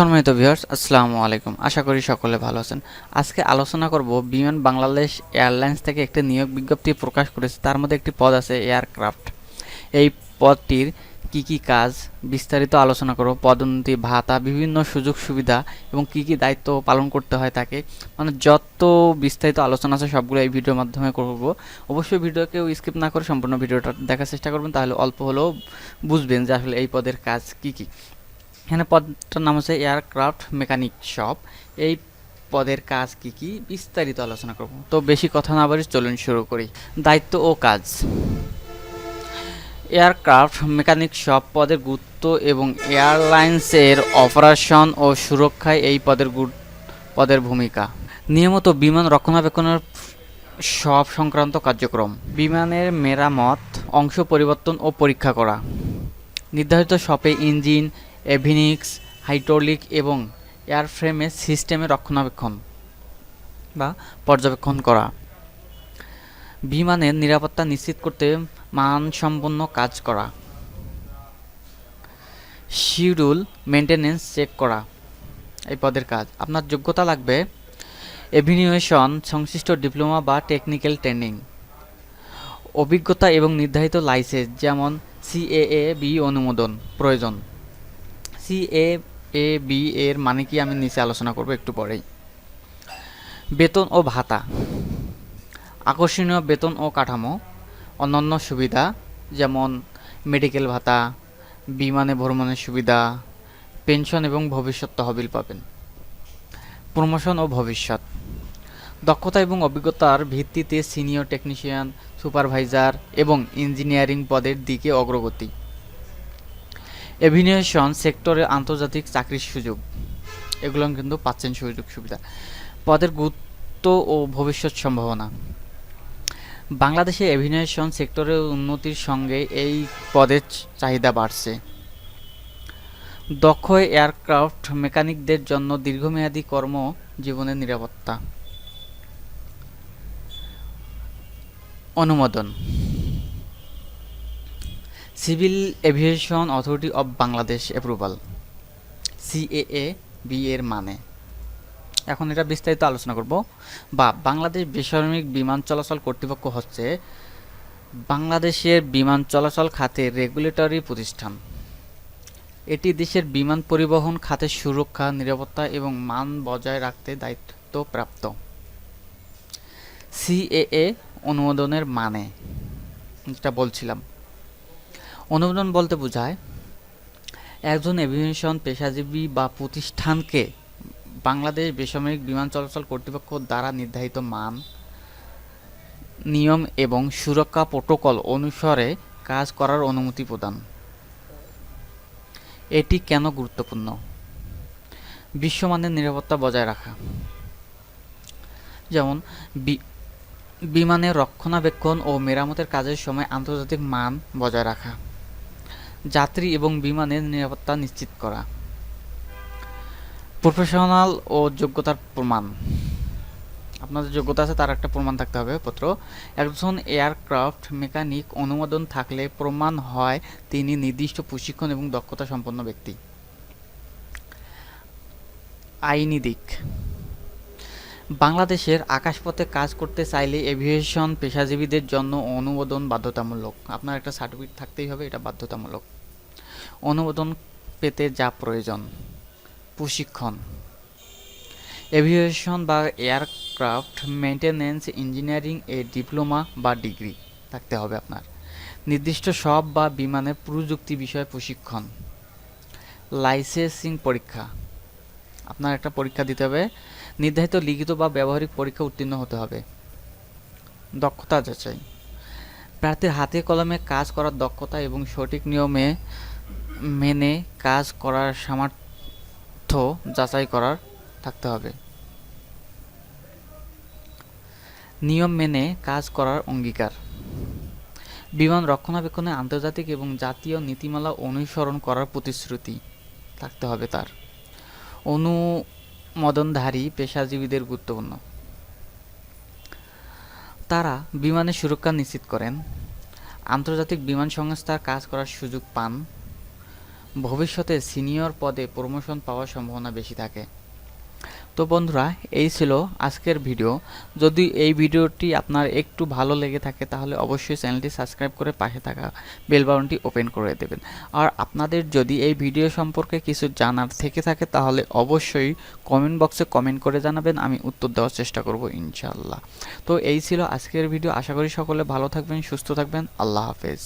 সম্মানিত ভিউয়ার্স আসসালামু আলাইকুম। আশা করি সকলে ভালো আছেন। আজকে আলোচনা করব বিমান বাংলাদেশ এয়ারলাইন্স থেকে একটি নিয়োগ বিজ্ঞপ্তি প্রকাশ করেছে। তার মধ্যে একটি পদ আছে এয়ারক্রাফট। এই পদটির কি কি কাজ বিস্তারিত আলোচনা করব। পদোন্নতি ভাতা, বিভিন্ন সুযোগ সুবিধা এবং কি কি দায়িত্ব পালন করতে হয় তাকে। মানে যত বিস্তারিত আলোচনা আছে সবগুলো এই ভিডিওর মাধ্যমে করব। অবশ্যই ভিডিওকেও স্কিপ না করে সম্পূর্ণ ভিডিওটা দেখার চেষ্টা করবেন, তাহলে অল্প হলেও বুঝবেন যে আসলে এই পদের কাজ কি কি। এখানে পদটার নাম হচ্ছে এয়ারক্রাফট মেকানিক শপ। এই পদের কাজ কি কি? বিস্তারিত আলোচনা করব। তো বেশি কথা না বলে চলুন শুরু করি। দায়িত্ব ও কাজ। এয়ারক্রাফট মেকানিক শপ পদের গুরুত্ব এবং এয়ারলাইন্সের অপারেশন ও সুরক্ষায় এই পদের পদের ভূমিকা। নিয়মিত বিমান রক্ষণাবেক্ষণের সব সংক্রান্ত কার্যক্রম। বিমানের মেরামত, অংশ পরিবর্তন ও পরীক্ষা করা। নির্ধারিত শপে ইঞ্জিন এভিনিক্স, হাইড্রোলিক এবং এয়ারফ্রেমের সিস্টেমের রক্ষণাবেক্ষণ বা পর্যবেক্ষণ করা। বিমানের নিরাপত্তা নিশ্চিত করতে মানসম্পন্ন কাজ করা। শিডিউল মেনটেনেন্স চেক করা। এই পদের কাজ। আপনার যোগ্যতা লাগবে এভিনিউয়েশন, সংশ্লিষ্ট ডিপ্লোমা বা টেকনিক্যাল ট্রেনিং। অভিজ্ঞতা এবং নির্ধারিত লাইসেন্স, যেমন সিএএ বি অনুমোদন প্রয়োজন। সিএ এ, বি, এর মানে কি আমি নিচে আলোচনা করব একটু পরেই। বেতন ও ভাতা। আকর্ষণীয় বেতন ও কাঠামো। অন্যান্য সুবিধা যেমন মেডিকেল ভাতা, বিমানে ভ্রমণের সুবিধা, পেনশন এবং ভবিষ্যৎ তহবিল পাবেন। প্রমোশন ও ভবিষ্যৎ। দক্ষতা এবং অভিজ্ঞতার ভিত্তিতে সিনিয়র টেকনিশিয়ান, সুপারভাইজার এবং ইঞ্জিনিয়ারিং পদের দিকে অগ্রগতি। এভিনিয়েশন সেক্টরে আন্তর্জাতিক চাকরির সুযোগ। এগুলো কিন্তু পাচ্ছেন সুযোগ সুবিধা। পদের গুরুত্ব ও ভবিষ্যৎ সম্ভাবনা। বাংলাদেশে এভিনিয়েশন সেক্টরের উন্নতির সঙ্গে এই পদের চাহিদা বাড়ছে। দক্ষ এয়ারক্রাফট মেকানিকদের জন্য দীর্ঘমেয়াদী কর্ম জীবনের নিরাপত্তা। অনুমোদন। Civil Aviation Authority of Bangladesh approval CAA B এর মানে। এখন এটা বিস্তারিত আলোচনা করব। বা, বাংলাদেশ বেসামরিক বিমান চলাচল কর্তৃপক্ষ হচ্ছে বাংলাদেশের বিমান চলাচল খাতের রেগুলেটরি প্রতিষ্ঠান। এটি দেশের বিমান পরিবহন খাতের সুরক্ষা, নিরাপত্তা এবং মান বজায় রাখতে দায়িত্বপ্রাপ্ত। সিএএ অনুমোদনের মানে যেটা বলছিলাম। অনুমোদন বলতে বোঝায়, একজন এভিয়েশন পেশাজীবী বা প্রতিষ্ঠানকে বাংলাদেশ বেসামরিক বিমান চলাচল কর্তৃপক্ষ দ্বারা নির্ধারিত মান, নিয়ম এবং সুরক্ষা প্রোটোকল অনুসারে কাজ করার অনুমতি প্রদান। এটি কেন গুরুত্বপূর্ণ? বিশ্বমানের নিরাপত্তা বজায় রাখা। যেমন বিমানের রক্ষণাবেক্ষণ ও মেরামতের কাজের সময় আন্তর্জাতিক মান বজায় রাখা। যাত্রী এবং বিমানের নিরাপত্তা নিশ্চিত করা। প্রফেশনাল ও যোগ্যতার প্রমাণ। আপনাদের যোগ্যতা আছে, তার একটা প্রমাণ থাকতে হবে, পত্র। একজন এয়ারক্রাফট মেকানিক অনুমোদন থাকলে প্রমাণ হয় তিনি নির্দিষ্ট প্রশিক্ষণ এবং দক্ষতা সম্পন্ন ব্যক্তি। আইনি দিক। বাংলাদেশের আকাশপথে কাজ করতে চাইলে এভিয়েশন পেশাজীবীদের জন্য অনুমোদন বাধ্যতামূলক। আপনার একটা সার্টিফিকেট থাকতেই হবে, এটা বাধ্যতামূলক। অনুমোদন পেতে যা প্রয়োজন। প্রশিক্ষণ। এভিয়েশন বা এয়ারক্রাফট মেনটেন্যান্স ইঞ্জিনিয়ারিং এ ডিপ্লোমা বা ডিগ্রি থাকতে হবে আপনার। নির্দিষ্ট সব বা বিমানের প্রযুক্তি বিষয়ে প্রশিক্ষণ। লাইসেন্সিং পরীক্ষা। আপনার একটা পরীক্ষা দিতে হবে। নির্ধারিত লিখিত বা ব্যবহারিক পরীক্ষা উত্তীর্ণ হতে হবে। দক্ষতা যাচাই। প্রার্থীর হাতে কলমে কাজ করার দক্ষতা এবং সঠিক নিয়মে মেনে কাজ করার সামর্থ্য যাচাই করার থাকতে হবে। নিয়ম মেনে কাজ করার অঙ্গীকার। বিমান রক্ষণাবেক্ষণে আন্তর্জাতিক এবং জাতীয় নীতিমালা অনুসরণ করার প্রতিশ্রুতি থাকতে হবে তার। অনুমোদনধারী পেশাজীবীদের গুরুত্বপূর্ণ। তারা বিমানের সুরক্ষা নিশ্চিত করেন, আন্তর্জাতিক বিমান সংস্থার কাজ করার সুযোগ পান, ভবিষ্যতে সিনিয়র পদে প্রমোশন পাওয়ার সম্ভাবনা বেশি থাকে। তো বন্ধুরা, এই ছিল আজকের ভিডিও। যদি এই ভিডিওটি আপনার একটু ভালো লেগে থাকে, তাহলে অবশ্যই চ্যানেলটি সাবস্ক্রাইব করে পাশে থাকা বেল ওপেন করে দেবেন। আর আপনাদের যদি এই ভিডিও সম্পর্কে কিছু জানার থেকে থাকে, তাহলে অবশ্যই কমেন্ট বক্সে কমেন্ট করে জানাবেন, আমি উত্তর দেওয়ার চেষ্টা করব ইনশাল্লাহ তো এই ছিল আজকের ভিডিও, আশা করি সকলে ভালো থাকবেন, সুস্থ থাকবেন, আল্লাহ হাফেজ।